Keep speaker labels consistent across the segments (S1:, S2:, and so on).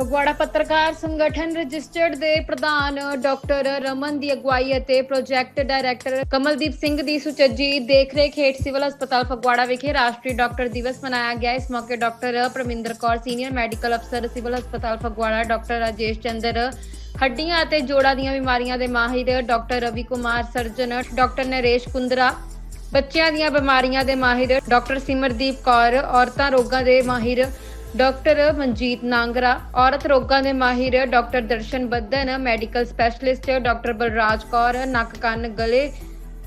S1: ਫਗਵਾੜਾ ਪੱਤਰਕਾਰ ਸੰਗਠਨ ਰਜਿਸਟਰਡ ਦੇ ਪ੍ਰਧਾਨ ਡਾਕਟਰ ਰਮਨ ਦੀ ਅਗਵਾਈ ਅਤੇ ਪ੍ਰੋਜੈਕਟ ਡਾਇਰੈਕਟਰ ਕਮਲਦੀਪ ਸਿੰਘ ਦੀ ਸੁਚੱਜੀ ਦੇਖਰੇਖ ਹੇਠ ਸਿਵਲ ਹਸਪਤਾਲ ਫਗਵਾੜਾ ਵਿਖੇ ਰਾਸ਼ਟਰੀ ਡਾਕਟਰ ਦਿਵਸ ਮਨਾਇਆ ਗਿਆ। ਇਸ ਮੌਕੇ doctor Parminder Kaur, senior medical ਅਫਸਰ, ਸਿਵਲ ਹਸਪਤਾਲ ਫਗਵਾੜਾ ਡਾਕਟਰ ਰਾਜੇਸ਼ ਚੰਦਰ, ਹੱਡੀਆਂ ਅਤੇ ਜੋੜਾਂ ਦੀਆਂ ਬਿਮਾਰੀਆਂ ਦੇ ਮਾਹਿਰ doctor Ravi Kumar surgeon, doctor Naresh Kundra, ਬੱਚਿਆਂ ਦੀਆਂ ਬਿਮਾਰੀਆਂ ਦੇ ਮਾਹਿਰ ਡਾਕਟਰ ਸਿਮਰਦੀਪ ਕੌਰ, ਔਰਤਾਂ ਰੋਗਾਂ ਦੇ ਮਾਹਿਰ ਡਾਕਟਰ ਮਨਜੀਤ ਨਾਂਗਰਾ, ਔਰਤ ਰੋਗਾਂ ਦੇ ਮਾਹਿਰ doctor Darshan Baddan, medical specialist doctor Balraj Kaur, ਨੱਕ ਕੰਨ ਗਲੇ,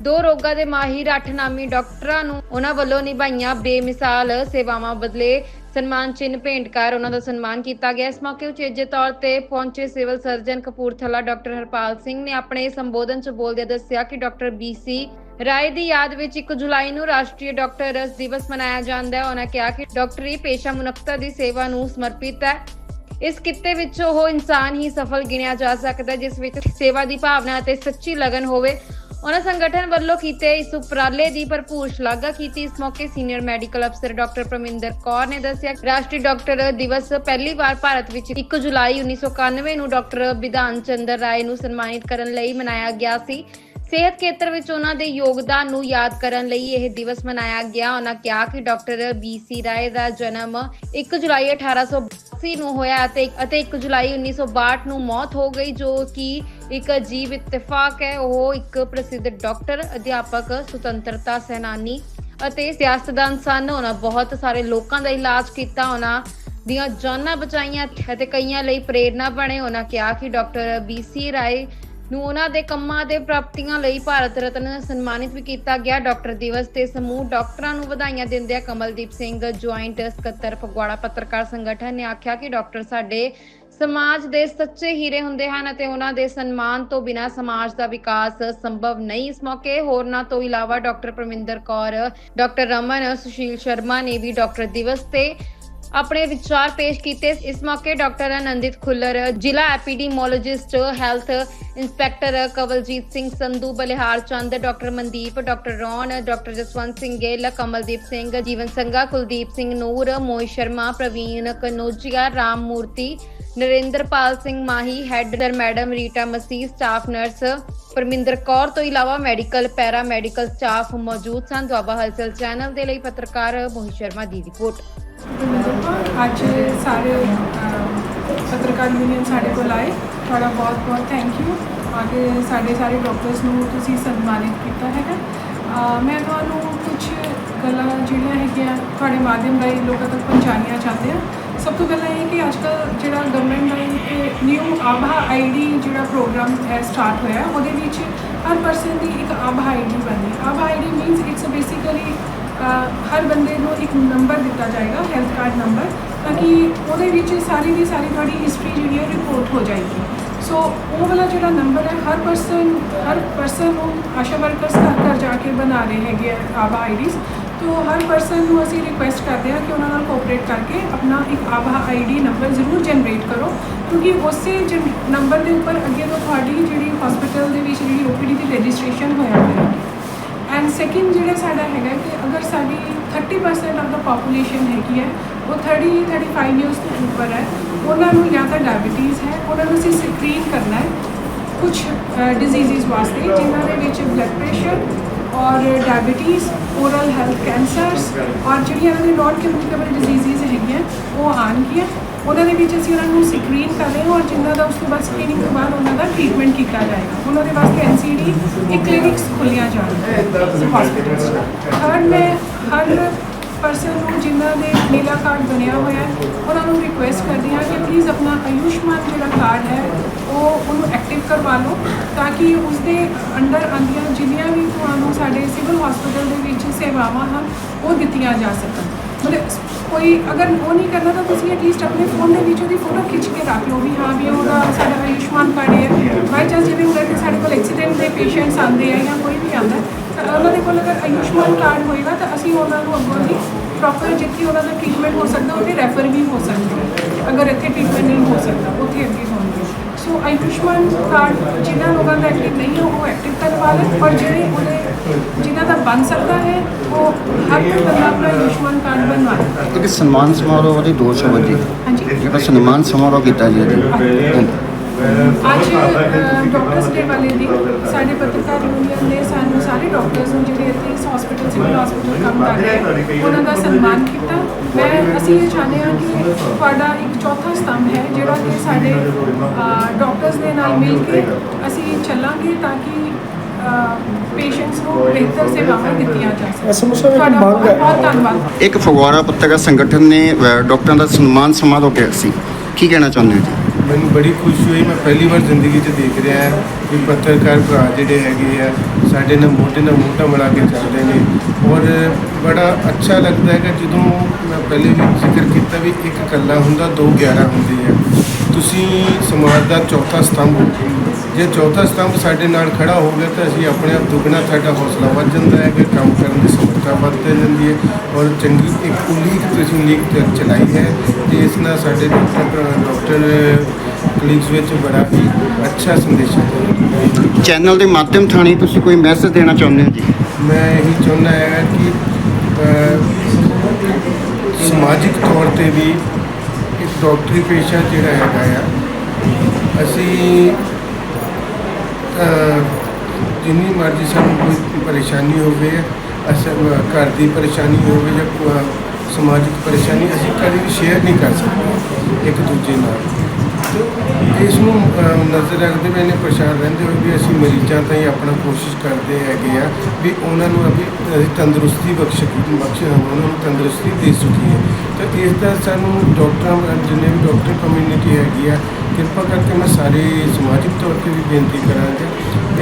S1: ਦੋ ਰੋਗਾਂ ਦੇ ਮਾਹਿਰ ਅੱਠ ਨਾਮੀ ਡਾਕਟਰਾਂ ਨੂੰ ਉਹਨਾਂ ਵੱਲੋਂ ਨਿਭਾਈਆਂ ਬੇਮਿਸਾਲ ਸੇਵਾਵਾਂ ਬਦਲੇ ਸਨਮਾਨ ਚਿੰਨ੍ਹ ਭੇਂਟ ਕਰ ਉਹਨਾਂ ਦਾ ਸਨਮਾਨ ਕੀਤਾ ਗਿਆ। ਇਸ ਮੌਕੇ ਉਚੇਜੇ ਤੌਰ ਤੇ ਪਹੁੰਚੇ civil surgeon Kapurthala doctor Harpal Singh ਨੇ ਆਪਣੇ ਸੰਬੋਧਨ ਚ ਬੋਲਦਿਆਂ ਦੱਸਿਆ ਕਿ ਡਾਕਟਰ ਬੀਸੀ ਰਾਏ ਦੀ ਯਾਦ ਵਿੱਚ 1 ਜੁਲਾਈ ਨੂੰ ਰਾਸ਼ਟਰੀ ਡਾਕਟਰਸ ਦਿਵਸ ਮਨਾਇਆ ਜਾਂਦਾ ਹੈ। ਉਹਨਾਂ ਕਿਹਾ ਕਿ ਡਾਕਟਰੀ ਪੇਸ਼ਾ ਮਨੁੱਖਤਾ ਦੀ ਸੇਵਾ ਨੂੰ ਸਮਰਪਿਤ ਹੈ। ਇਸ ਕਿੱਤੇ ਵਿੱਚ ਉਹ ਇਨਸਾਨ ਹੀ ਸਫਲ ਗਿਣਿਆ ਜਾ ਸਕਦਾ ਹੈ, ਜਿਸ ਵਿੱਚ ਸੇਵਾ ਦੀ ਭਾਵਨਾ ਅਤੇ ਸੱਚੀ ਲਗਨ ਹੋਵੇ। ਉਹਨਾਂ ਸੰਗਠਨ ਵੱਲੋਂ ਕੀਤੇ ਇਸ ਉਪਰਾਲੇ ਦੀ ਭਰਪੂਰ ਸ਼ਲਾਘਾ ਕੀਤੀ। ਇਸ ਮੌਕੇ ਸੀਨੀਅਰ ਮੈਡੀਕਲ ਅਫਸਰ ਡਾਕਟਰ ਪ੍ਰਮਿੰਦਰ ਕੌਰ ਨੇ ਦੱਸਿਆ, ਰਾਸ਼ਟਰੀ ਡਾਕਟਰ ਦਿਵਸ ਪਹਿਲੀ ਵਾਰ ਭਾਰਤ ਵਿੱਚ 1 ਜੁਲਾਈ 1991 ਨੂੰ ਡਾਕਟਰ ਵਿਧਾਨ ਚੰਦਰ ਰਾਏ ਨੂੰ ਸਨਮਾਨਿਤ ਕਰਨ ਲਈ ਮਨਾਇਆ ਗਿਆ ਸੀ। ਸਿਹਤ ਖੇਤਰ ਵਿੱਚ ਉਹਨਾਂ ਦੇ ਯੋਗਦਾਨ ਨੂੰ ਯਾਦ ਕਰਨ ਲਈ ਇਹ ਦਿਵਸ ਮਨਾਇਆ ਗਿਆ। ਉਹਨਾਂ ਕਿਹਾ ਕਿ ਡਾਕਟਰ ਬੀਸੀ ਰਾਏ ਦਾ ਜਨਮ 1 ਜੁਲਾਈ 1882 ਨੂੰ ਹੋਇਆ ਅਤੇ ਅਤੇ 1 ਜੁਲਾਈ 1962 ਨੂੰ ਮੌਤ ਹੋ ਗਈ, ਜੋ ਕਿ ਇੱਕ ਅਜੀਬ ਇਤਫਾਕ ਹੈ। ਉਹ ਇੱਕ ਪ੍ਰਸਿੱਧ ਡਾਕਟਰ, ਅਧਿਆਪਕ, ਸੁਤੰਤਰਤਾ ਸੈਨਾਨੀ ਅਤੇ ਸਿਆਸਤਦਾਨ ਸਨ। ਉਹਨਾਂ ਬਹੁਤ ਸਾਰੇ ਲੋਕਾਂ ਦਾ ਇਲਾਜ ਕੀਤਾ, ਉਹਨਾਂ ਦੀਆਂ ਜਾਨਾਂ ਬਚਾਈਆਂ ਅਤੇ ਕਈਆਂ ਲਈ ਪ੍ਰੇਰਨਾ ਬਣੇ। ਉਹਨਾਂ ਕਿਹਾ ਕਿ ਡਾਕਟਰ ਬੀਸੀ ਰਾਏ ਨੂੰ ਉਹਨਾਂ ਦੇ ਕੰਮਾਂ ਤੇ ਪ੍ਰਾਪਤੀਆਂ ਲਈ ਭਾਰਤ ਰਤਨ ਸਨਮਾਨਿਤ ਵੀ ਕੀਤਾ ਗਿਆ। ਡਾਕਟਰ ਦਿਵਸ ਤੇ ਸਮੂਹ ਡਾਕਟਰਾਂ ਨੂੰ ਵਧਾਈਆਂ ਦਿੰਦਿਆਂ ਕਮਲਦੀਪ ਸਿੰਘ ਜੁਆਇੰਟ ਸਕੱਤਰ ਫਗਵਾੜਾ ਪੱਤਰਕਾਰ ਸੰਗਠਨ ਨੇ ਆਖਿਆ ਕਿ ਡਾਕਟਰ ਸਾਡੇ ਸਮਾਜ ਦੇ ਸੱਚੇ ਹੀਰੇ ਹੁੰਦੇ ਹਨ ਅਤੇ ਉਹਨਾਂ ਦੇ ਸਨਮਾਨ ਤੋਂ ਬਿਨਾਂ ਸਮਾਜ ਦਾ ਵਿਕਾਸ ਸੰਭਵ ਨਹੀਂ। ਇਸ ਮੌਕੇ ਹੋਰਨਾਂ ਤੋਂ ਇਲਾਵਾ ਡਾਕਟਰ ਪ੍ਰਮਿੰਦਰ ਕੌਰ, ਡਾਕਟਰ ਰਮਨ, ਸੁਸ਼ੀਲ ਸ਼ਰਮਾ ਨੇ ਵੀ ਡਾਕਟਰ ਦਿਵਸ ਤੇ ਆਪਣੇ ਵਿਚਾਰ ਪੇਸ਼ ਕੀਤੇ। ਇਸ ਮੌਕੇ ਡਾਕਟਰ ਅਨੰਦਿਤ ਖੁੱਲਰ, ਜ਼ਿਲ੍ਹਾ epidemiologist, health inspector Kawaljit Singh, Sandhu Balihar Chand, doctor Mandeep, doctor Raun, doctor Jaswant Singh Gill, Kamaldeep Singh, Jeevan Sangha, Kuldeep Singh Noor, Mohit Sharma, Parveen Kanojia, Ram Murti, Narinderpal Singh Mahi head madam Rita Masih, staff nurse Parminder Kaur ਤੋਂ ਇਲਾਵਾ medical, para medical staff ਮੌਜੂਦ ਸਨ। ਦੁਆਬਾ ਹਲਚਲ channel ਦੇ ਲਈ ਪੱਤਰਕਾਰ ਮੋਹਿਤ ਸ਼ਰਮਾ ਦੀ report.
S2: ਅੱਜ ਸਾਰੇ ਪੱਤਰਕਾਰ ਯੂਨੀਅਨ ਸਾਡੇ ਕੋਲ ਆਏ। ਤੁਹਾਡਾ ਬਹੁਤ ਬਹੁਤ ਥੈਂਕ ਯੂ ਆ ਕੇ ਸਾਡੇ ਸਾਰੇ ਡਾਕਟਰਸ ਨੂੰ ਤੁਸੀਂ ਸਨਮਾਨਿਤ ਕੀਤਾ ਹੈਗਾ। ਮੈਂ ਤੁਹਾਨੂੰ ਕੁਝ ਗੱਲਾਂ ਜਿਹੜੀਆਂ ਹੈਗੀਆਂ ਤੁਹਾਡੇ ਮਾਧਿਅਮ ਰਾਹੀਂ ਲੋਕਾਂ ਤੱਕ ਪਹੁੰਚਾਉਣੀਆਂ ਚਾਹੁੰਦੇ ਹਾਂ। ਸਭ ਤੋਂ ਪਹਿਲਾਂ ਇਹ ਕਿ ਅੱਜ ਕੱਲ੍ਹ ਜਿਹੜਾ ਗਵਰਨਮੈਂਟ ਦਾ ਇੱਕ ਨਿਊ ਆਭਾ ਆਈਡੀ ਜਿਹੜਾ ਪ੍ਰੋਗਰਾਮ ਹੈ ਸਟਾਰਟ ਹੋਇਆ, ਉਹਦੇ ਵਿੱਚ ਹਰ ਪਰਸਨ ਦੀ ਇੱਕ ਆਭਾ ਆਈਡੀ ਬਣਨੀ ਆਭਾ ਆਈਡੀ ਮੀਨਸ ਇਟਸ ਬੇਸਿਕਲੀ ਹਰ ਬੰਦੇ ਨੂੰ ਇੱਕ ਨੰਬਰ ਦਿੱਤਾ ਜਾਏਗਾ ਹੈਲਥ ਕਾਰਡ ਨੰਬਰ ਤਾਂ ਕਿ ਉਹਦੇ ਵਿੱਚ ਸਾਰੀ ਦੀ ਸਾਰੀ ਤੁਹਾਡੀ ਹਿਸਟਰੀ ਜਿਹੜੀ ਹੈ ਰਿਪੋਰਟ ਹੋ ਜਾਏਗੀ। ਸੋ ਉਹ ਵਾਲਾ ਜਿਹੜਾ ਨੰਬਰ ਹੈ, ਹਰ ਪਰਸਨ ਹਰ ਪਰਸਨ ਨੂੰ ਆਸ਼ਾ ਵਰਕਰਸ ਘਰ ਘਰ ਜਾ ਕੇ ਬਣਾ ਰਹੇ ਹੈਗੇ ਆ ਆਭਾ ਆਈਡੀਜ਼ ਤੋ ਹਰ ਪਰਸਨ ਨੂੰ ਅਸੀਂ ਰਿਕੁਐਸਟ ਕਰਦੇ ਹਾਂ ਕਿ ਉਹਨਾਂ ਨਾਲ ਕੋਆਪਰੇਟ ਕਰਕੇ ਆਪਣਾ ਇੱਕ ਆਭਾ ਆਈਡੀ ਨੰਬਰ ਜ਼ਰੂਰ ਜਨਰੇਟ ਕਰੋ, ਕਿਉਂਕਿ ਉਸੇ ਨੰਬਰ ਦੇ ਉੱਪਰ ਅੱਗੇ ਤੋਂ ਤੁਹਾਡੀ ਜਿਹੜੀ ਹਸਪੀਟਲ ਦੇ ਵਿੱਚ ਜਿਹੜੀ ਓਪੀਡੀ ਦੀ ਰਜਿਸਟ੍ਰੇਸ਼ਨ ਹੋਇਆ ਕਰੇਗੀ ਐਂਡ ਸੈਕਿੰਡ ਜਿਹੜਾ ਸਾਡਾ ਹੈਗਾ ਕਿ ਅਗਰ ਸਾਡੀ 30% ਆਫ ਦਾ ਪੋਪੂਲੇਸ਼ਨ ਹੈਗੀ ਹੈ, ਉਹ 30 35 ਇਅਰਸ ਤੋਂ ਉੱਪਰ ਹੈ, ਉਹਨਾਂ ਨੂੰ ਜਾਂ ਤਾਂ ਡਾਇਬੀਟੀਜ਼ ਹੈ, ਉਹਨਾਂ ਨੂੰ ਅਸੀਂ ਸਕਰੀਨ ਕਰਨਾ ਹੈ ਕੁਝ ਡਿਜ਼ੀਜ਼ਸ ਵਾਸਤੇ, ਜਿਨ੍ਹਾਂ ਦੇ ਵਿੱਚ ਬਲੱਡ ਪ੍ਰੈਸ਼ਰ ਔਰ ਡਾਇਬੀਟੀਜ਼ ਓਰਲ ਹੈਲਥ ਕੈਂਸਰਸ ਔਰ ਜਿਹੜੀਆਂ ਇਹਨਾਂ ਦੇ ਨਾਨ ਕਮਿਊਨੀਕੇਬਲ ਡਿਜ਼ੀਜ਼ਸ ਹੈਗੀਆਂ ਉਹ ਆਉਣਗੀਆਂ। ਉਹਨਾਂ ਦੇ ਵਿੱਚ ਅਸੀਂ ਉਹਨਾਂ ਨੂੰ ਸਕਰੀਨ ਕਰ ਰਹੇ ਹਾਂ ਔਰ ਜਿਨ੍ਹਾਂ ਦਾ ਉਸ ਤੋਂ ਬਾਅਦ ਸਕਰੀਨਿੰਗ ਤੋਂ ਬਾਅਦ ਉਹਨਾਂ ਦਾ ਟ੍ਰੀਟਮੈਂਟ ਕੀਤਾ ਜਾਏਗਾ। ਉਹਨਾਂ ਦੇ ਵਾਸਤੇ ਐਨਸੀਡੀ ਇੱਕ ਕਲੀਨਿਕਸ ਖੁੱਲੀਆਂ ਜਾਣਗੀਆਂ ਹਸਪੀਟਲਸ ਥਰਡ ਮੈਂ ਹਰ ਪਰਸਨ ਨੂੰ ਜਿਨ੍ਹਾਂ ਦੇ ਨੀਲਾ ਕਾਰਡ ਬਣਿਆ ਹੋਇਆ ਹੈ, ਉਹਨਾਂ ਨੂੰ ਰਿਕੁਐਸਟ ਕਰਦੀ ਹਾਂ ਕਿ ਪਲੀਜ਼ ਆਪਣਾ ਆਯੁਸ਼ਮਾਨ ਜਿਹੜਾ ਕਾਰਡ ਹੈ, ਉਹ ਉਹਨੂੰ ਐਕਟਿਵ ਕਰਵਾ ਲਓ ਤਾਂ ਕਿ ਉਸ ਦੇ ਅੰਡਰ ਆਉਂਦੀਆਂ ਜਿੰਨੀਆਂ ਵੀ ਤੁਹਾਨੂੰ ਸਾਡੇ ਸਿਵਲ ਹਸਪੀਟਲ ਦੇ ਵਿੱਚ ਸੇਵਾਵਾਂ ਹਨ, ਉਹ ਦਿੱਤੀਆਂ ਜਾ ਸਕਣ। ਮਤਲਬ ਕੋਈ ਅਗਰ ਉਹ ਨਹੀਂ ਕਰਨਾ ਤਾਂ ਤੁਸੀਂ ਐਟਲੀਸਟ ਆਪਣੇ ਫੋਨ ਦੇ ਵਿੱਚ ਉਹਦੀ ਫੋਟੋ ਖਿੱਚ ਕੇ ਰੱਖ ਲਓ ਵੀ ਹਾਂ ਵੀ ਉਹਦਾ ਸਾਡਾ ਆਯੁਸ਼ਮਾਨ ਕਾਰਡ ਹੈ। ਬਾਈ ਚਾਂਸ ਜਿਵੇਂ ਹੁੰਦਾ ਕਿ ਸਾਡੇ ਕੋਲ ਐਕਸੀਡੈਂਟ ਦੇ ਪੇਸ਼ੈਂਟਸ ਆਉਂਦੇ ਆ ਜਾਂ ਕੋਈ ਵੀ ਆਉਂਦਾ, ਤਾਂ ਉਹਨਾਂ ਦੇ ਕੋਲ ਅਗਰ ਆਯੁਸ਼ਮਾਨ ਕਾਰਡ ਹੋਏਗਾ ਤਾਂ ਅਸੀਂ ਉਹਨਾਂ ਨੂੰ ਅੱਗੋਂ ਦੀ ਪ੍ਰੋਪਰ ਜਿੱਥੇ ਉਹਨਾਂ ਦਾ ਟ੍ਰੀਟਮੈਂਟ ਹੋ ਸਕਦਾ ਉੱਥੇ ਰੈਫਰ ਵੀ ਹੋ ਸਕਦਾ। ਅਗਰ ਇੱਥੇ ਟ੍ਰੀਟਮੈਂਟ ਨਹੀਂ ਹੋ ਸਕਦਾ ਉੱਥੇ ਅੱਗੇ ਹੋਣਗੇ ਸੋ ਆਯੁਸ਼ਮਾਨ ਕਾਰਡ ਜਿਨ੍ਹਾਂ ਲੋਕਾਂ ਦਾ ਐਕਟਿਵ ਨਹੀਂ ਹੈ ਉਹ ਐਕਟਿਵ ਕਰਵਾ ਲੈਣ ਔਰ ਜਿਹੜੇ ਉਹਦੇ ਜਿਨ੍ਹਾਂ ਦਾ ਬਣ ਸਕਦਾ ਹੈ ਉਹ ਹਰ ਕੋਈ ਬੰਦਾ ਆਪਣਾ ਆਯੁਸ਼ਮਾਨ ਕਾਰਡ ਬਣਵਾ
S3: ਇੱਕ ਸਨਮਾਨ ਸਮਾਰੋਹ ਵਾਲੀ ਦੋ ਸੌ ਵਜੇ
S2: ਹਾਂਜੀ।
S3: ਜਿਹੜਾ ਸਨਮਾਨ ਸਮਾਰੋਹ ਕੀਤਾ ਜੀ ਅੱਜ
S2: ਅੱਜ ਡਾਕਟਰਸ ਡੇ ਵਾਲੇ ਦਿਨ ਸਾਡੇ ਪੱਤਰਕਾਰ ਯੂਨੀਅਨ ਨੇ ਸਾਨੂੰ ਸਾਰੇ ਡਾਕਟਰਸ ਨੂੰ ਜਿਹੜੇ ਇੱਥੇ ਇਸ ਹਸਪੀਟਲ ਸਿਵਲ ਹਸਪੀਟਲ ਕੰਮ ਕਰ ਰਹੇ ਆ, ਉਹਨਾਂ ਦਾ ਸਨਮਾਨ ਕੀਤਾ। ਮੈਂ ਅਸੀਂ ਇਹ ਚਾਹੁੰਦੇ ਹਾਂ ਕਿ ਤੁਹਾਡਾ ਇੱਕ ਚੌਥਾ ਸਤੰਭ ਹੈ ਜਿਹੜਾ ਕਿ ਸਾਡੇ ਡਾਕਟਰਸ ਦੇ ਨਾਲ ਮਿਲ ਕੇ ਅਸੀਂ ਚੱਲਾਂਗੇ ਤਾਂ ਕਿ ਪੇਸ਼ੈਂਟਸ ਨੂੰ ਬਿਹਤਰ ਸੇਵਾਵਾਂ ਦਿੱਤੀਆਂ ਜਾ ਸਕਣ। ਬਹੁਤ
S4: ਹੈ।
S2: ਬਹੁਤ ਧੰਨਵਾਦ।
S3: ਇੱਕ ਫਗਵਾੜਾ ਪੱਤਰਕਾਰ ਸੰਗਠਨ ਨੇ ਡਾਕਟਰਾਂ ਦਾ ਸਨਮਾਨ ਸਮਾਰੋਹ ਕੀਤਾ ਸੀ। ਕੀ ਕਹਿਣਾ ਚਾਹੁੰਦੇ ਹੋ ਜੀ?
S5: ਮੈਨੂੰ ਬੜੀ ਖੁਸ਼ੀ ਹੋਈ। ਮੈਂ ਪਹਿਲੀ ਵਾਰ ਜ਼ਿੰਦਗੀ 'ਚ ਦੇਖ ਰਿਹਾ ਕਿ ਪੱਤਰਕਾਰ ਭਰਾ ਜਿਹੜੇ ਹੈਗੇ ਆ, ਸਾਡੇ ਨਾਲ ਮੋਢੇ ਨਾਲ ਮੋਢਾ ਮਿਲਾ ਕੇ ਚੱਲਦੇ ਨੇ। ਔਰ ਬੜਾ ਅੱਛਾ ਲੱਗਦਾ ਹੈਗਾ ਜਦੋਂ ਮੈਂ ਪਹਿਲੇ ਵੀ ਜ਼ਿਕਰ ਕੀਤਾ ਵੀ ਇੱਕ ਇਕੱਲਾ ਹੁੰਦਾ, ਦੋ 11 ਹੁੰਦੀ ਹੈ ਤੁਸੀਂ ਸਮਾਜ ਦਾ ਚੌਥਾ ਸਤੰਭ ਹੋ ਜੇ ਚੌਥਾ ਸਤੰਭ ਸਾਡੇ ਨਾਲ ਖੜਾ ਹੋ ਗਿਆ ਤਾਂ ਅਸੀਂ ਆਪਣੇ ਆਪ ਦੁੱਗਣਾ ਸਾਡਾ ਹੌਸਲਾ ਵੱਧ ਜਾਂਦਾ ਹੈ ਕਿ ਕੰਮ ਕਰਨ ਦੀ ਸਮਰੱਥਾ ਵੱਧ ਜਾਂਦੀ ਹੈ ਔਰ ਚੰਗੀ ਇੱਕ ਉਲੀਕ ਤੁਸੀਂ ਲੀਕ ਚ- ਚਲਾਈ ਹੈ ਤੇ ਇਸ ਨਾਲ ਸਾਡੇ ਡਾਕਟਰ ਕਲੀਗਸ ਵਿੱਚ ਬੜਾ ਹੀ ਅੱਛਾ ਸੰਦੇਸ਼ ਹੈ।
S3: ਚੈਨਲ ਦੇ ਮਾਧਿਅਮ ਥਾਣੀ ਤੁਸੀਂ ਕੋਈ ਮੈਸੇਜ ਦੇਣਾ ਚਾਹੁੰਦੇ ਹੋ ਜੀ?
S5: ਮੈਂ ਇਹੀ ਚਾਹੁੰਦਾ ਹੈ ਕਿ ਸਮਾਜਿਕ ਤੌਰ ਤੇ ਵੀ ਇੱਕ ਡਾਕਟਰੀ ਪੇਸ਼ਾ ਜਿਹੜਾ ਹੈਗਾ ਆ ਅਸੀਂ ਜਿੰਨੀ ਮਰਜ਼ੀ ਸਾਨੂੰ ਕੋਈ ਪਰੇਸ਼ਾਨੀ ਹੋਵੇ, ਅਸਾਂ, ਘਰ ਦੀ ਪਰੇਸ਼ਾਨੀ ਹੋਵੇ ਜਾਂ ਸਮਾਜਿਕ ਪਰੇਸ਼ਾਨੀ, ਅਸੀਂ ਕਦੇ ਵੀ ਸ਼ੇਅਰ ਨਹੀਂ ਕਰ ਸਕਦੇ ਇੱਕ ਦੂਜੇ ਨਾਲ। ਇਸ ਨੂੰ ਨਜ਼ਰ ਰੱਖਦੇ ਹੋਏ ਨੇ ਪਰੇਸ਼ਾਨ ਰਹਿੰਦੇ ਹੋਏ ਵੀ ਅਸੀਂ ਮਰੀਜ਼ਾਂ ਤਾਈਂ ਆਪਣਾ ਕੋਸ਼ਿਸ਼ ਕਰਦੇ ਹੈਗੇ ਆ ਵੀ ਉਹਨਾਂ ਨੂੰ ਅਭੀ, ਅਸੀਂ ਤੰਦਰੁਸਤੀ ਬਖਸ਼ ਬਖਸ਼, ਉਹਨਾਂ ਨੂੰ ਤੰਦਰੁਸਤੀ ਦੇ ਸਕੀਏ। ਤਾਂ ਇਸ ਦਾ ਸਾਨੂੰ ਡਾਕਟਰਾਂ, ਜਿੰਨੇ ਵੀ ਡਾਕਟਰ ਕਮਿਊਨਿਟੀ ਹੈਗੀ ਆ ਕਿਰਪਾ ਕਰਕੇ ਮੈਂ ਸਾਰੇ ਸਮਾਜਿਕ ਤੌਰ ਤੇ ਵੀ ਬੇਨਤੀ ਕਰਾਂਗਾ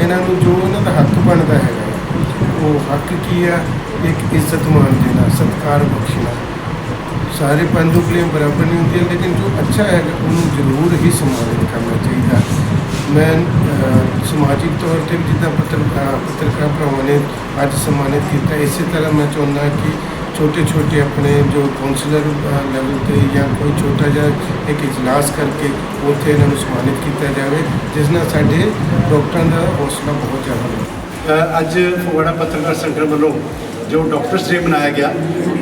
S5: ਇਹਨਾਂ ਨੂੰ ਜੋ ਇਹਨਾਂ ਦਾ ਹੱਕ ਬਣਦਾ ਹੈਗਾ, ਉਹ ਹੱਕ ਕੀ ਆ? ਇੱਕ ਇੱਜ਼ਤ ਮਾਨ ਦੇਣਾ, ਸਤਿਕਾਰ ਬਖਸ਼ਣਾ। ਸਾਰੇ ਪੰਦੁਕਲੀਆਂ ਬਰਾਬਰ ਨਹੀਂ ਹੁੰਦੀਆਂ, ਲੇਕਿਨ ਜੋ ਅੱਛਾ ਹੈਗਾ, ਉਹਨੂੰ ਜ਼ਰੂਰ ਹੀ ਸਨਮਾਨਿਤ ਕਰਨਾ ਚਾਹੀਦਾ। ਮੈਂ ਸਮਾਜਿਕ ਤੌਰ ਤੇ ਵੀ ਜਿੱਦਾਂ ਪੱਤਰਕਾਰ ਪੱਤਰਕਾਰ ਭਰਾਵਾਂ ਨੇ ਅੱਜ ਸਨਮਾਨਿਤ ਕੀਤਾ, ਇਸੇ ਤਰ੍ਹਾਂ ਮੈਂ ਚਾਹੁੰਦਾ ਕਿ ਛੋਟੇ ਛੋਟੇ ਆਪਣੇ ਜੋ ਕਾਉਂਸਲਰ ਲੈਵਲ ਤੇ ਜਾਂ ਕੋਈ ਛੋਟਾ ਜਿਹਾ ਇੱਕ ਇਜਲਾਸ ਕਰਕੇ ਉੱਥੇ ਇਹਨਾਂ ਨੂੰ ਸਨਮਾਨਿਤ ਕੀਤਾ ਜਾਵੇ, ਜਿਸ ਨਾਲ ਸਾਡੇ ਡਾਕਟਰਾਂ ਦਾ ਹੌਸਲਾ ਬਹੁਤ ਜ਼ਿਆਦਾ ਹੋਵੇ
S6: ਅੱਜ ਫਗਵਾੜਾ ਪੱਤਰਕਾਰ ਸੰਗਠਨ ਵੱਲੋਂ ਜੋ ਡਾਕਟਰਸ ਡੇ ਮਨਾਇਆ ਗਿਆ,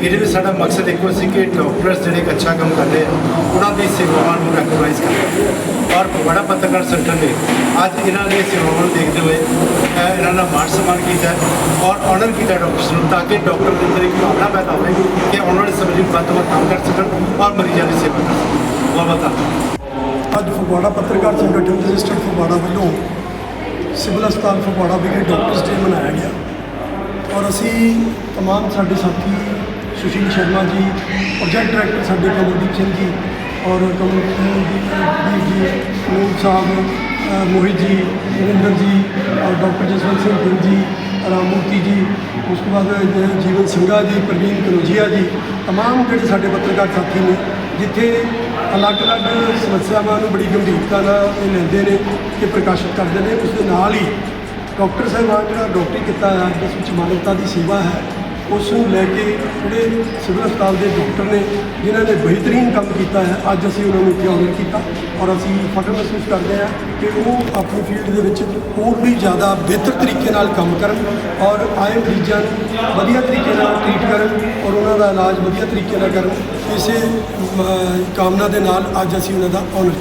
S6: ਇਹਦੇ ਵਿੱਚ ਸਾਡਾ ਮਕਸਦ ਇੱਕੋ ਸੀ ਕਿ ਡਾਕਟਰਸ ਜਿਹੜੇ ਇੱਕ ਅੱਛਾ ਕੰਮ ਕਰਦੇ ਆ, ਉਹਨਾਂ ਦੀ ਸੇਵਾਵਾਂ ਨੂੰ ਰੈਕਗਨਾਈਜ਼ ਕਰਨਾ ਔਰ ਫਗਵਾੜਾ ਪੱਤਰਕਾਰ ਸੰਗਠਨ ਨੇ ਅੱਜ ਇਹਨਾਂ ਦੀਆਂ ਸੇਵਾਵਾਂ ਨੂੰ ਦੇਖਦੇ ਹੋਏ ਇਹਨਾਂ ਦਾ ਮਾਣ ਸਨਮਾਨ ਕੀਤਾ ਔਰ ਆਨਰ ਕੀਤਾ ਡਾਕਟਰਸ ਨੂੰ, ਤਾਂ ਕਿ ਡਾਕਟਰ ਦੇ ਅੰਦਰ ਇੱਕ ਭਾਵਨਾ ਪੈਦਾ ਹੋਵੇ ਕਿ ਉਹਨਾਂ ਦੇ ਸਮੇਂ ਵਿੱਚ ਵੱਧ ਤੋਂ ਵੱਧ ਕੰਮ ਕਰ ਸਕਣ ਔਰ ਮਰੀਜ਼ਾਂ ਦੀ ਸੇਵਾ ਕਰ ਸਕਣ। ਬਹੁਤ ਬਹੁਤ ਧੰਨਵਾਦ।
S4: ਅੱਜ ਫਗਵਾੜਾ ਪੱਤਰਕਾਰ ਸੰਗਠਨ ਰਜਿਸਟਰਡ ਫਗਵਾੜਾ ਵੱਲੋਂ ਸਿਵਲ ਹਸਪਤਾਲ ਫਗਵਾੜਾ ਵਿਖੇ ਡਾਕਟਰਸ ਡੇ ਮਨਾਇਆ ਗਿਆ। ਔਰ ਅਸੀਂ तमाम ਸਾਡੇ ਸਾਥੀ ਸੁਸ਼ੀਲ ਸ਼ਰਮਾ ਜੀ ਪ੍ਰੋਜੈਕਟ ਡਾਇਰੈਕਟਰ ਸਾਡੇ ਕਮਲਦੀਪ ਸਿੰਘ ਜੀ ਔਰ ਕਮਲਦੀਪ ਜੀ ਨੂਰ ਸਾਹਿਬ ਅ, ਮੋਹਿਤ ਜੀ ਨਰਿੰਦਰ ਜੀ ਔਰ ਡਾਕਟਰ ਜਸਵੰਤ ਸਿੰਘ ਗਿੱਲ ਜੀ ਰਾਮਮੂਰਤੀ ਜੀ ਉਸ ਤੋਂ ਬਾਅਦ ਜ- ਜੀਵਨ ਸਿੰਘਾ ਜੀ ਪ੍ਰਵੀਨ ਕਨੋਜੀਆ ਜੀ तमाम ਜਿਹੜੇ ਸਾਡੇ ਪੱਤਰਕਾਰ ਸਾਥੀ ਨੇ ਜਿੱਥੇ ਅਲੱਗ-ਅਲੱਗ ਸਮੱਸਿਆਵਾਂ ਨੂੰ ਬੜੀ ਗੰਭੀਰਤਾ ਨਾਲ ਇਹ ਲੈਂਦੇ ਨੇ ਤੇ ਪ੍ਰਕਾਸ਼ਿਤ ਕਰਦੇ ਨੇ ਉਸ ਦੇ ਨਾਲ ਹੀ ਡਾਕਟਰ ਸਾਹਿਬਾਨ ਜਿਹੜਾ ਡਾਕਟਰੀ ਕੀਤਾ ਹੈ ਜਿਸ ਵਿੱਚ ਮਾਨਵਤਾ ਦੀ ਸੇਵਾ ਹੈ, ਉਸ ਨੂੰ ਲੈ ਕੇ ਜਿਹੜੇ ਸਿਵਲ ਹਸਪਤਾਲ ਦੇ ਡਾਕਟਰ ਨੇ, ਜਿਨ੍ਹਾਂ ਨੇ ਬਿਹਤਰੀਨ ਕੰਮ ਕੀਤਾ ਹੈ, ਅੱਜ ਅਸੀਂ ਉਹਨਾਂ ਨੂੰ ਇੱਥੇ ਆਨਰ ਕੀਤਾ ਔਰ ਅਸੀਂ ਫਖਰ ਮਹਿਸੂਸ ਕਰਦੇ ਹਾਂ ਕਿ ਉਹ ਆਪਣੀ ਫੀਲਡ ਦੇ ਵਿੱਚ ਹੋਰ ਵੀ ਜ਼ਿਆਦਾ ਬਿਹਤਰ ਤਰੀਕੇ ਨਾਲ ਕੰਮ ਕਰਨ ਔਰ ਆਏ ਮਰੀਜ਼ਾਂ ਨੂੰ ਵਧੀਆ ਤਰੀਕੇ ਨਾਲ ਟ੍ਰੀਟ ਕਰਨ ਔਰ ਉਹਨਾਂ ਦਾ ਇਲਾਜ ਵਧੀਆ ਤਰੀਕੇ ਨਾਲ ਕਰਨ, ਇਸੇ ਕਾਮਨਾ ਦੇ ਨਾਲ ਅੱਜ ਅਸੀਂ ਉਹਨਾਂ ਦਾ ਆਨਰ